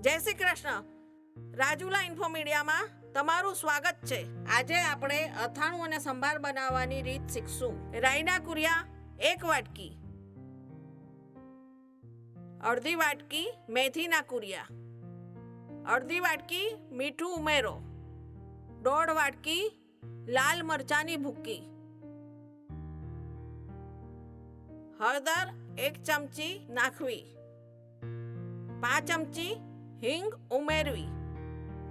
જય શ્રી કૃષ્ણ. રાજુલા ઇન્ફો મીડિયામાં તમારું સ્વાગત છે. આજે આપણે અથાણું અને સંભાર બનાવવાની રીત શીખશું. રાઈના કુરિયા, એક વાટકી. અડધી વાટકી મેથીના કુરિયા. અડધી વાટકી મીઠું ઉમેરો. દોઢ વાટકી લાલ મરચાની ભૂકી. હળદર એક ચમચી નાખવી. પાંચ ચમચી હિંગ ઉમેરવી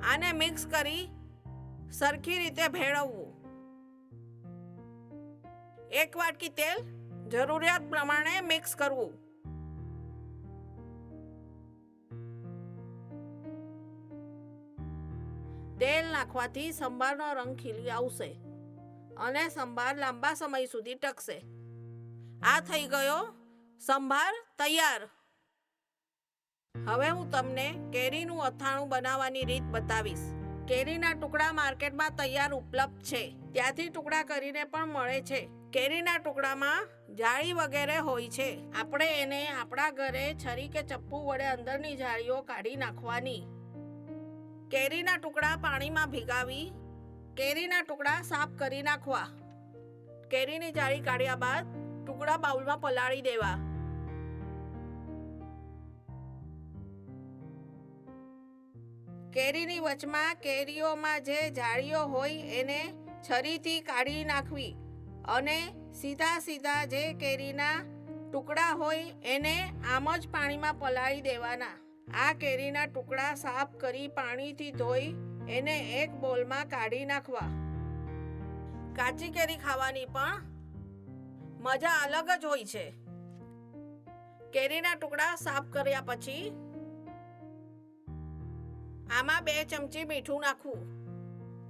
આને મિક્સ કરી સરખી રીતે ભેળવવું. એક વાટકી તેલ જરૂરિયાત પ્રમાણે મિક્સ કરવું. તેલ નાખવાથી સંભારનો રંગ ખીલી આવશે અને સંભાર લાંબા સમય સુધી ટકશે. આ થઈ ગયો સંભાર તૈયાર. હવે હું તમને કેરીનું અથાણું બનાવવાની રીત બતાવીશ. કેરીના ટુકડા માર્કેટમાં તૈયાર ઉપલબ્ધ છે. ત્યાંથી ટુકડા કરીને પણ મળે છે. કેરીના ટુકડામાં જાળી વગેરે હોય છે. આપણે એને આપણા ઘરે છરી કે ચપ્પુ વડે અંદરની જાળીઓ કાઢી નાખવાની. કેરીના ટુકડા પાણીમાં ભીગાવી, કેરીના ટુકડા સાફ કરી નાખવા. કેરીની જાળી કાઢ્યા બાદ ટુકડા બાઉલમાં પલાળી દેવા. કેરીની વચમાં કેરીઓમાં જે જાળીઓ હોય એને છરીથી કાઢી નાખવી અને સીધા સીધા જે કેરીના ટુકડા હોય એને આમ જ પાણીમાં પલાળી દેવાના. આ કેરીના ટુકડા સાફ કરી પાણીથી ધોઈ એને એક બોલમાં કાઢી નાખવા. કાચી કેરી ખાવાની પણ મજા અલગ જ હોય છે. કેરીના ટુકડા સાફ કર્યા પછી આમાં બે ચમચી મીઠું નાખવું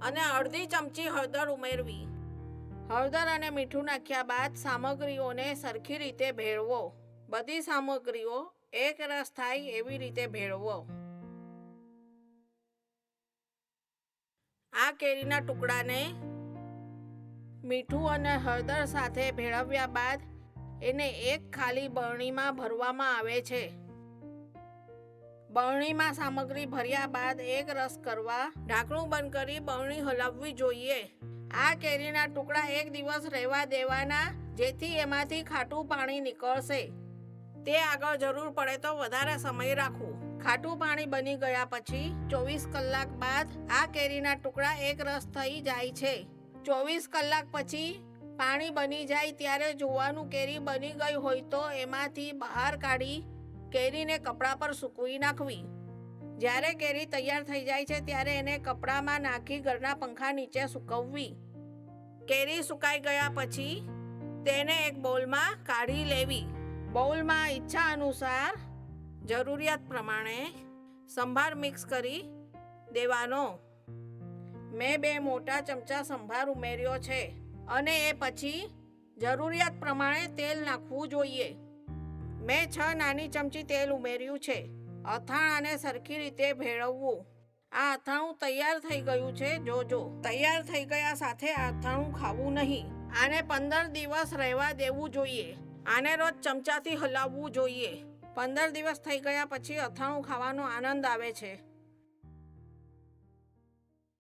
અને અડધી ચમચી હળદર ઉમેરવી. હળદર અને મીઠું નાખ્યા બાદ સામગ્રીઓને સરખી રીતે ભેળવો. બધી સામગ્રીઓ એક રસ થાય એવી રીતે ભેળવો. આ કેરીના ટુકડાને મીઠું અને હળદર સાથે ભેળવ્યા બાદ એને એક ખાલી બરણીમાં ભરવામાં આવે છે. બરણીમાં સામગ્રી ભર્યા બાદ એક રસ કરવા ઢાંકણું બંધ કરી બરણી હલાવવી જોઈએ. આ કેરીના ટુકડા એક દિવસ રહેવા દેવાના, જેથી એમાંથી ખાટું પાણી નીકળશે. તે આગળ જરૂર પડે તો વધારે સમય રાખવું. ખાટું પાણી બની ગયા પછી ચોવીસ કલાક બાદ આ કેરીના ટુકડા એક રસ થઈ જાય છે. ચોવીસ કલાક પછી પાણી બની જાય ત્યારે જોવાનું કેરી બની ગઈ હોય તો એમાંથી બહાર કાઢી કેરીને કપડા પર સૂકવી નાખવી. જ્યારે કેરી તૈયાર થઈ જાય છે, ત્યારે એને કપડામાં નાખી ઘરના પંખા નીચે સૂકવવી. કેરી સુકાઈ ગયા પછી તેને એક બોલમાં કાઢી લેવી. બોલમાં ઈચ્છા અનુસાર જરૂરિયાત પ્રમાણે સંભાર મિક્સ કરી દેવાનો. મેં બે મોટા ચમચા સંભાર ઉમેર્યો છે અને એ પછી જરૂરિયાત પ્રમાણે તેલ નાખવું જોઈએ. મેં છ નાની ચમચી તેલ ઉમેર્યું છે. અથાણાને સરખી રીતે ભેળવવું. આ અથાણું તૈયાર થઈ ગયું છે, જોજો. તૈયાર થઈ ગયા સાથે આ અથાણું ખાવું નહીં. આને પંદર દિવસ રહેવા દેવું જોઈએ. આને રોજ ચમચાથી હલાવવું જોઈએ. પંદર દિવસ થઈ ગયા પછી અથાણું ખાવાનો આનંદ આવે છે.